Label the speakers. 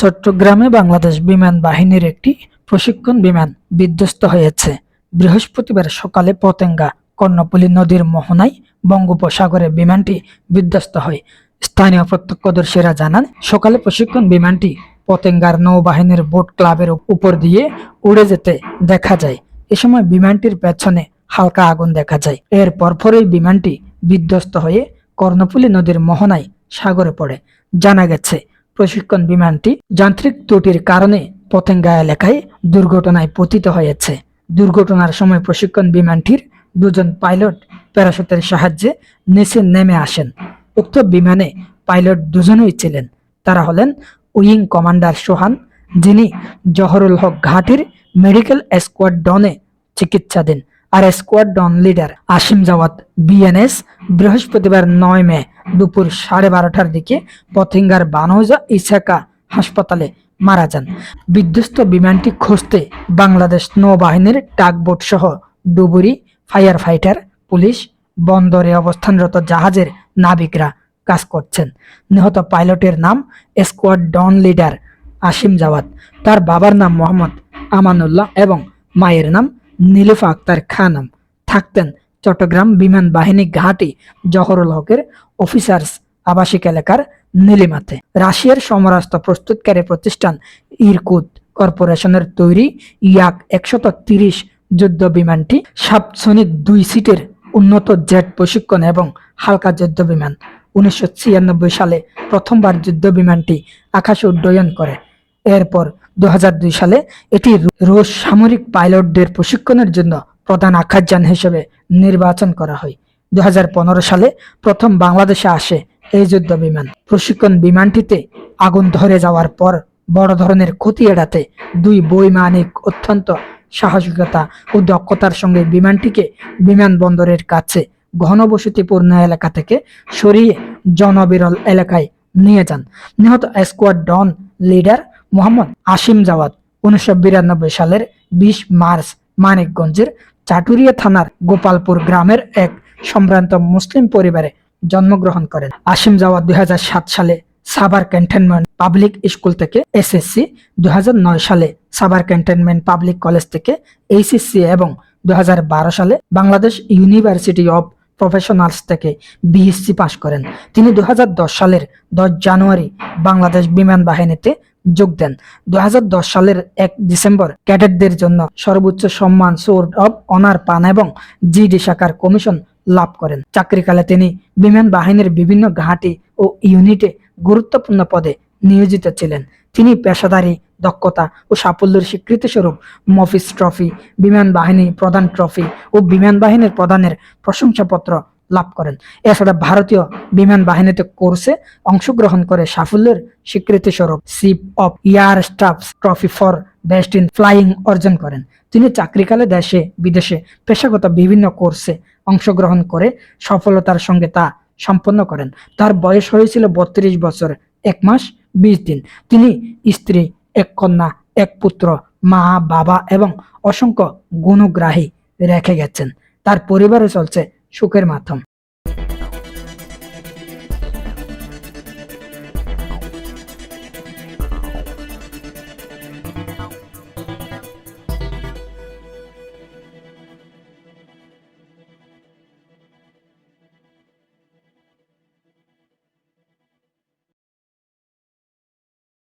Speaker 1: চট্টগ্রামে বাংলাদেশ বিমান বাহিনীর একটি প্রশিক্ষণ বিমান বিধ্বস্ত হয়েছে। বৃহস্পতিবার সকালে পতেঙ্গা কর্ণফুলী নদীর মোহনায় বঙ্গোপসাগরে বিমানটি বিধ্বস্ত হয়। স্থানীয় প্রত্যক্ষদর্শীরা জানান, সকালে প্রশিক্ষণ বিমানটি পতেঙ্গার নৌবাহিনীর বোট ক্লাবের উপর দিয়ে উড়ে যেতে দেখা যায়। এ সময় বিমানটির পেছনে হালকা আগুন দেখা যায়। এর পরপরই বিমানটি বিধ্বস্ত হয়ে কর্ণফুলী নদীর মোহনায় সাগরে পড়ে। জানা গেছে প্রশিক্ষণ বিমানটি যান্ত্রিক ত্রুটির কারণে পতেঙ্গা এলাকায় দুর্ঘটনায় পতিত হয়েছে। দুর্ঘটনার সময় প্রশিক্ষণ বিমানটির দুজন পাইলট প্যারাশুটের সাহায্যে নিচে নেমে আসেন। উক্ত বিমানে পাইলট দুজনই ছিলেন। তারা হলেন উইং কমান্ডার সোহান, যিনি জহরুল হক ঘাটির মেডিকেল স্কোয়াড্রনে চিকিৎসাধীন। আর squadron leader Asim Jawad BNS বৃহস্পতিবার নয় মে দুপুর সাড়ে বারোটার দিকে পথিঙ্গার বানৌজা ইসাকা হাসপাতালে মারা যান। বিধ্বস্ত বিমানটি খুঁজতে বাংলাদেশ নৌবাহিনীর টাকবোট সহ ডুবুরি ফায়ার ফাইটার পুলিশ, বন্দরে অবস্থানরত জাহাজের নাবিকরা কাজ করছেন। নিহত পাইলটের নাম squadron leader Asim Jawad. তার বাবার নাম মোহাম্মদ আমানুল্লাহ এবং মায়ের নাম নীলুফা আক্তার খানম থাকতেন চট্টগ্রাম বিমান বাহিনী ঘাঁটি জহরুল হকের অফিসার্স আবাসিক এলাকার নীলিমাতে। রাশিয়ার সমরাস্ত্র প্রস্তুতকারী প্রতিষ্ঠান ইরকুদ কর্পোরেশনের তৈরি ইয়াক একশত তিরিশ যুদ্ধ বিমানটি সাবসনিক দুই সিটের উন্নত জেট প্রশিক্ষণ এবং হালকা যুদ্ধ বিমান। উনিশশো ছিয়ানব্বই সালে প্রথমবার যুদ্ধ বিমানটি আকাশে উড্ডয়ন করে। এরপর দু হাজার দুই সালে এটি রুশ সামরিক পাইলটদের প্রশিক্ষণের জন্য প্রধান আকাশযান হিসেবে নির্বাচন করা হয়। দুই হাজার পনেরো সালে প্রথম বাংলাদেশে আসে এই যুদ্ধ বিমান। প্রশিক্ষণ বিমানটিতে আগুন ধরে যাওয়ার পর বড় ধরনের ক্ষতি এড়াতে দুই বৈমানিক অত্যন্ত সাহসিকতা ও দক্ষতার সঙ্গে বিমানটিকে বিমানবন্দরের কাছে ঘনবসতিপূর্ণ এলাকা থেকে সরিয়ে জনবিরল এলাকায় নিয়ে যান। নিহত squadron leader Mohammad Asim Jawad উনিশশো সালের বিশ মার্চ মানিকগঞ্জের চাটুরিয়া থানার গোপালপুর গ্রামের এক সম্ভ্রান্ত মুসলিম পরিবারে জন্মগ্রহণ করেন। আসিম জাওয়াদ দুই সালে সাভার ক্যান্টনমেন্ট পাবলিক স্কুল থেকে এসএসসি, দুই হাজার নয় সালে সাভার ক্যান্টনমেন্ট পাবলিক কলেজ থেকে এইচএসসি এবং দু হাজার বারো সালে বাংলাদেশ ইউনিভার্সিটি অব প্রফেশনালস থেকে বিএসসি পাশ করেন। তিনি দুই সালের দশ জানুয়ারি বাংলাদেশ বিমান বাহিনীতে যোগ দেন। দুই সালের এক ডিসেম্বর ক্যাডেটদের জন্য সর্বোচ্চ সম্মান সোর্ড অব অনার পান এবং জিডি শাখার কমিশন লাভ করেন। চাকরিকালে তিনি বিমান বাহিনীর বিভিন্ন ঘাঁটি ও ইউনিটে গুরুত্বপূর্ণ পদে নিয়োজিত ছিলেন। তিনি পেশাদারী দক্ষতা ও সাফল্যের স্বীকৃতিস্বরূপ মফিস ট্রফি, বিমান বাহিনী প্রধান ট্রফি ও বিমান বাহিনীর প্রধানের প্রশংসাপত্র লাভ করেন। এছাড়া ভারতীয় বিমান বাহিনীতে কোর্সে অংশগ্রহণ করে সাফল্যের স্বীকৃতিস্বরূপ chief of air staff trophy for best in flying অর্জন করেন। তিনি চাকরিকালে দেশে, বিদেশে পেশাগত বিভিন্ন কোর্সে অংশগ্রহণ করে সফলতার সঙ্গে তা সম্পন্ন করেন। তার বয়স হয়েছিল বত্রিশ বছর, এক মাস, বিশ দিন। তিনি স্ত্রী এক কন্যা, এক পুত্র, মা, বাবা এবং অসংখ্য গুণগ্রাহী রেখে গেছেন। তার পরিবারে চলছে সুখের মাধ্যম।